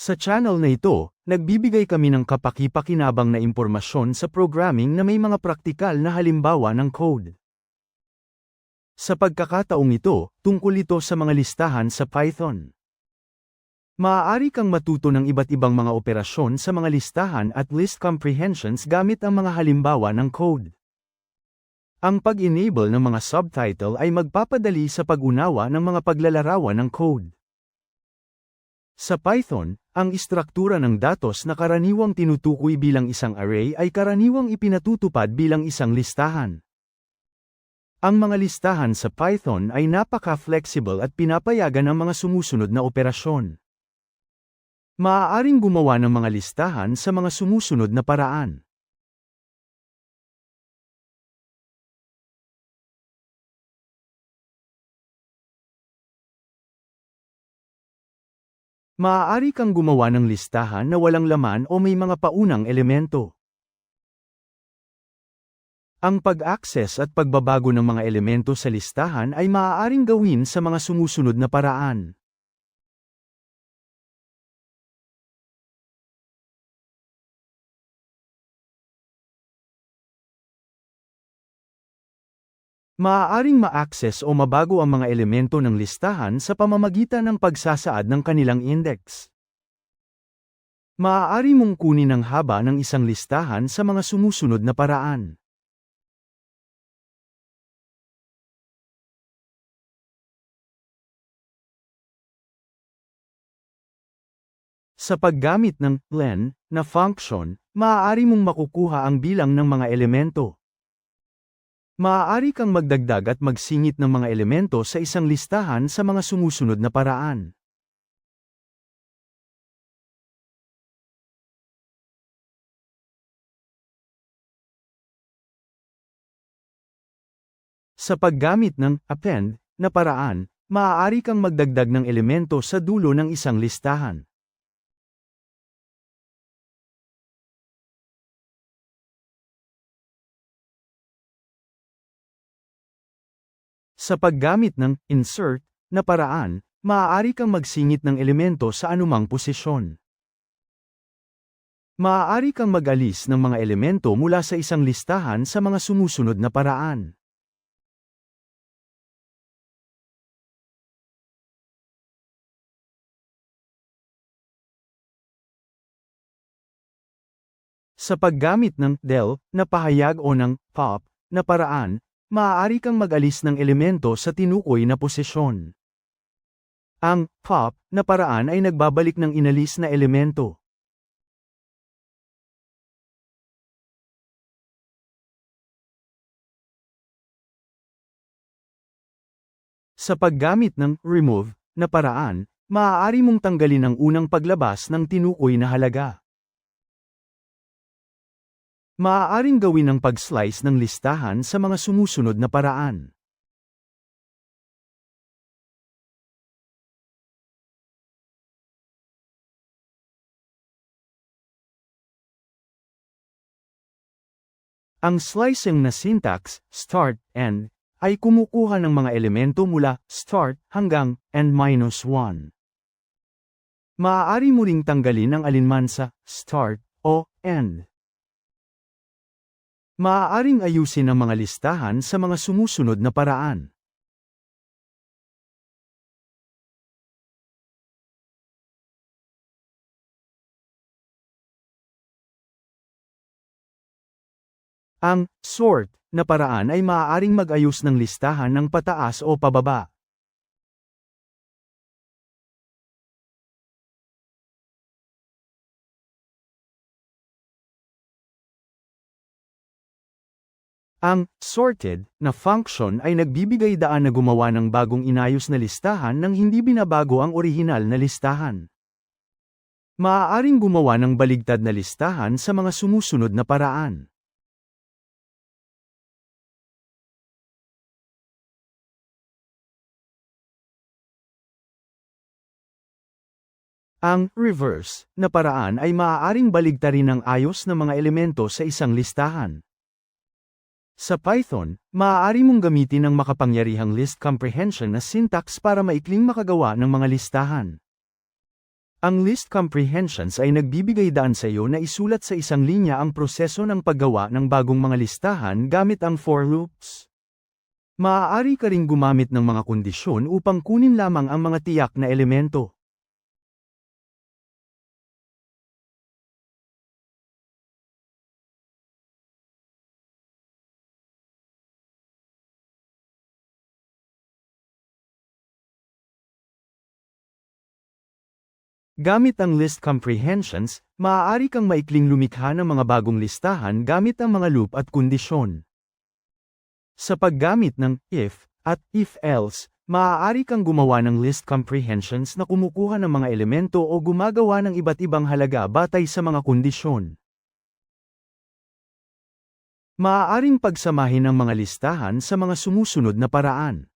Sa channel na ito, nagbibigay kami ng kapaki-pakinabang na impormasyon sa programming na may mga praktikal na halimbawa ng code. Sa pagkakataong ito, tungkol ito sa mga listahan sa Python. Maaari kang matuto ng iba't ibang mga operasyon sa mga listahan at list comprehensions gamit ang mga halimbawa ng code. Ang pag-enable ng mga subtitle ay magpapadali sa pag-unawa ng mga paglalarawan ng code. Sa Python, ang istruktura ng datos na karaniwang tinutukoy bilang isang array ay karaniwang ipinatutupad bilang isang listahan. Ang mga listahan sa Python ay napaka-flexible at pinapayagan ang mga sumusunod na operasyon. Maaaring gumawa ng mga listahan sa mga sumusunod na paraan. Maaari kang gumawa ng listahan na walang laman o may mga paunang elemento. Ang pag-access at pagbabago ng mga elemento sa listahan ay maaaring gawin sa mga sumusunod na paraan. Maaaring ma-access o mabago ang mga elemento ng listahan sa pamamagitan ng pagsasaad ng kanilang index. Maaari mong kunin ang haba ng isang listahan sa mga sumusunod na paraan. Sa paggamit ng len na function, maaari mong makukuha ang bilang ng mga elemento. Maaari kang magdagdag at magsingit ng mga elemento sa isang listahan sa mga sumusunod na paraan. Sa paggamit ng append na paraan, maaari kang magdagdag ng elemento sa dulo ng isang listahan. Sa paggamit ng insert na paraan, maaari kang magsingit ng elemento sa anumang posisyon. Maaari kang mag-alis ng mga elemento mula sa isang listahan sa mga sumusunod na paraan. Sa paggamit ng del na pahayag o ng pop na paraan, maaari kang mag-alis ng elemento sa tinukoy na posisyon. Ang pop na paraan ay nagbabalik ng inalis na elemento. Sa paggamit ng remove na paraan, maaari mong tanggalin ang unang paglabas ng tinukoy na halaga. Maaaring gawin ang pag-slice ng listahan sa mga sumusunod na paraan. Ang slicing na syntax, start, end, ay kumukuha ng mga elemento mula start hanggang end minus 1. Maaari mo ring tanggalin ang alinman sa start o end. Maaaring ayusin ang mga listahan sa mga sumusunod na paraan. Ang sort na paraan ay maaaring mag-ayos ng listahan ng pataas o pababa. Ang sorted na function ay nagbibigay daan na gumawa ng bagong inayos na listahan nang hindi binabago ang orihinal na listahan. Maaaring gumawa ng baligtad na listahan sa mga sumusunod na paraan. Ang reverse na paraan ay maaaring baligtarin ang ayos ng mga elemento sa isang listahan. Sa Python, maaari mong gamitin ang makapangyarihang list comprehension na syntax para maikling makagawa ng mga listahan. Ang list comprehensions ay nagbibigay daan sa iyo na isulat sa isang linya ang proseso ng paggawa ng bagong mga listahan gamit ang for loops. Maaari ka ring gumamit ng mga kondisyon upang kunin lamang ang mga tiyak na elemento. Gamit ang list comprehensions, maaari kang maikling lumikha ng mga bagong listahan gamit ang mga loop at kondisyon. Sa paggamit ng if at if-else, maaari kang gumawa ng list comprehensions na kumukuha ng mga elemento o gumagawa ng iba't ibang halaga batay sa mga kondisyon. Maaaring pagsamahin ang mga listahan sa mga sumusunod na paraan.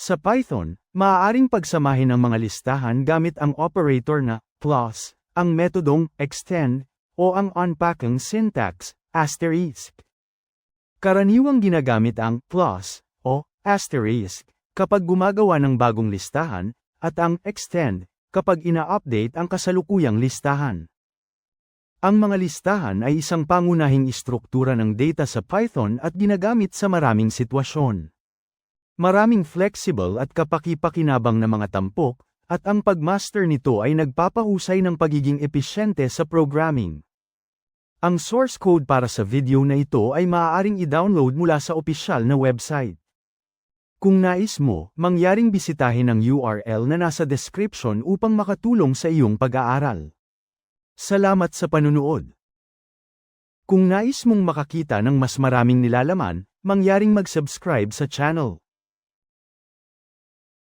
Sa Python, maaaring pagsamahin ang mga listahan gamit ang operator na plus, ang metodong extend, o ang unpacking syntax, asterisk. Karaniwang ginagamit ang plus, o asterisk, kapag gumagawa ng bagong listahan, at ang extend, kapag ina-update ang kasalukuyang listahan. Ang mga listahan ay isang pangunahing istruktura ng data sa Python at ginagamit sa maraming sitwasyon. Maraming flexible at kapaki-pakinabang na mga tampok, at ang pagmaster nito ay nagpapahusay ng pagiging episyente sa programming. Ang source code para sa video na ito ay maaaring i-download mula sa opisyal na website. Kung nais mo, mangyaring bisitahin ang URL na nasa description upang makatulong sa iyong pag-aaral. Salamat sa panunood. Kung nais mong makakita ng mas maraming nilalaman, mangyaring mag-subscribe sa channel.